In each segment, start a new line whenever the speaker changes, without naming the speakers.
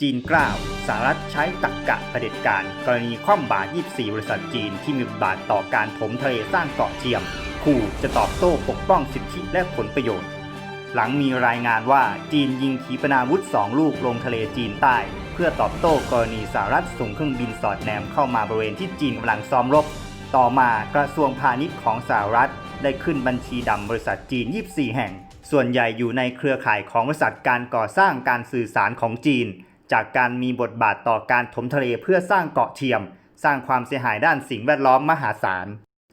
จีนกล้าวสหรัฐใช้ตักกะเผด็จการ กรณีคว่ำบาตร 24 บริษัทจีนที่มีบทบาทต่อการถมทะเลสร้างเกาะเทียมขู่จะตอบโต้ปกป้องสิทธิและผลประโยชน์ หลังมีรายงานว่าจีนยิงขีปนาวุธ 2 ลูกลงทะเลจีนใต้ เพื่อตอบโต้กรณีสหรัฐส่งเครื่องบินสอดแนมเข้ามาบริเวณที่จีนกำลังซ้อมรบ ต่อมากระทรวงพาณิชย์ของสหรัฐได้ขึ้นบัญชีดำบริษัทจีน 24 แห่ง ส่วนใหญ่อยู่ในเครือข่ายของบริษัทการก่อสร้างการสื่อสารของจีน จากการมีบทบาทต่อการถมทะเลเพื่อสร้างเกาะเทียม สร้างความเสียหายด้านสิ่งแวดล้อมมหาศาล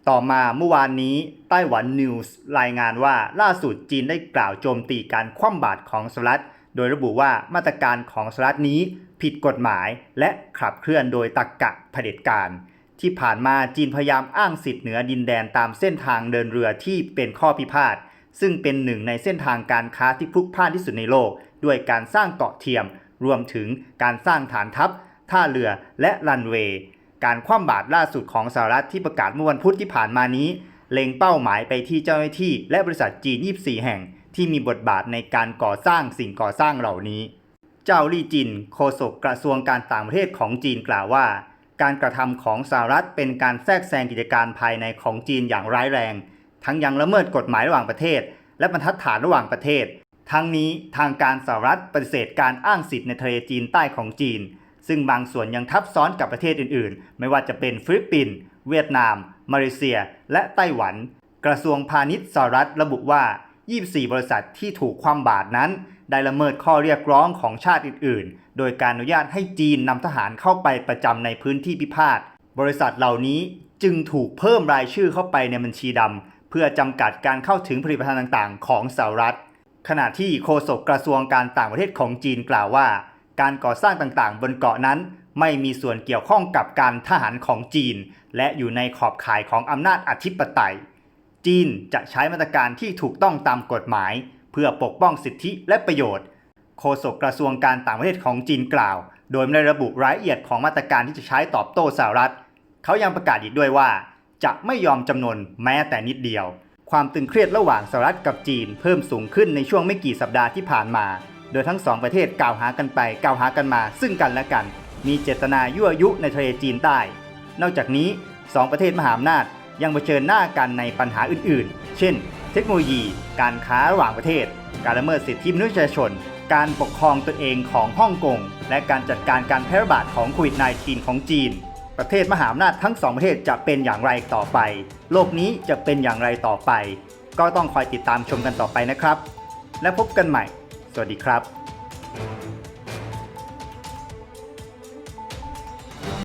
ต่อมาเมื่อวานนี้ไต้หวันนิวส์รายงานว่าล่าสุดจีนได้กล่าวโจมตีการคว่ำบาตรของสหรัฐ โดยระบุว่ามาตรการของสหรัฐนี้ผิดกฎหมายและขับเคลื่อนโดยตักกะเผด็จการ ที่ผ่านมาจีนพยายามอ้างสิทธิ์เหนือดินแดนตามเส้นทางเดินเรือที่เป็นข้อพิพาทซึ่งเป็นหนึ่งในเส้นทางการค้าที่พลุกพล่านที่สุดในโลก ด้วยการสร้างเกาะเทียม รวมถึงการสร้างฐานทัพ ท่าเรือและรันเวย์ การคว่ำบาตรล่าสุดของสหรัฐที่ประกาศเมื่อวันพุธที่ผ่านมานี้ เล็งเป้าหมายไปที่เจ้าหน้าที่ และบริษัทจีน 24 แห่ง ที่มีบทบาทในการก่อสร้างสิ่งก่อสร้างเหล่านี้ เจ้าลี่จิน โฆษกกระทรวงการต่างประเทศของจีนกล่าวว่า การกระทำของสหรัฐเป็นการแทรกแซงกิจการภายในของจีนอย่างร้ายแรง ทั้งยังละเมิดกฎหมายระหว่างประเทศ และบรรทัดฐานระหว่างประเทศ ทั้งนี้ทางการสหรัฐปฏิเสธการอ้างสิทธิ์ในทะเลจีนใต้ของจีน ซึ่งบางส่วนยังทับซ้อนกับประเทศอื่น ๆ ไม่ว่าจะเป็นฟิลิปปินส์เวียดนาม มาเลเซีย และไต้หวัน กระทรวงพาณิชย์สหรัฐระบุว่า 24 บริษัทที่ถูกคว่ำบาตรนั้น ได้ละเมิดข้อเรียกร้องของชาติอื่น ๆ โดยการอนุญาตให้จีนนำทหารเข้าไปประจำในพื้นที่พิพาท บริษัทเหล่านี้จึงถูกเพิ่มรายชื่อเข้าไปในบัญชีดำเพื่อจำกัดการเข้าถึงผลิตภัณฑ์ต่าง ๆ ของสหรัฐ ขณะที่โฆษกกระทรวงการต่างประเทศของจีนกล่าวว่า การก่อสร้างต่างๆ บนเกาะนั้น ไม่มีส่วนเกี่ยวข้องกับการทหารของจีน และอยู่ในขอบข่ายของอำนาจอธิปไตย จีนจะใช้มาตรการที่ถูกต้องตามกฎหมาย เพื่อปกป้องสิทธิและประโยชน์ โฆษกกระทรวงการต่างประเทศของจีนกล่าว โดยไม่ได้ระบุรายละเอียดของมาตรการที่จะใช้ตอบโต้สหรัฐ เขายังประกาศอีกด้วยว่า จะไม่ยอมจำนนแม้แต่นิดเดียว ความตึงเครียดระหว่างสหรัฐกับจีน เพิ่มสูงขึ้นในช่วงไม่กี่สัปดาห์ที่ผ่านมา โดยทั้งสองประเทศกล่าวหากันไปกล่าวหากันมา ซึ่งกันและกัน มีเจตนายั่วยุในทะเลจีนใต้ นอกจากนี้สองประเทศมหาอำนาจยังเผชิญหน้ากันในปัญหาอื่นๆ เช่น เทคโนโลยี การค้าระหว่างประเทศ การละเมิดสิทธิมนุษยชน การปกครองตนเองของฮ่องกง และการจัดการการแพร่ระบาดของโควิด -19 ของจีน ประเทศมหาอำนาจทั้งสองประเทศจะเป็นอย่างไรต่อไป โลกนี้จะเป็นอย่างไรต่อไป ก็ต้องคอยติดตามชมกันต่อไปนะครับ และพบกันใหม่ สวัสดีครับ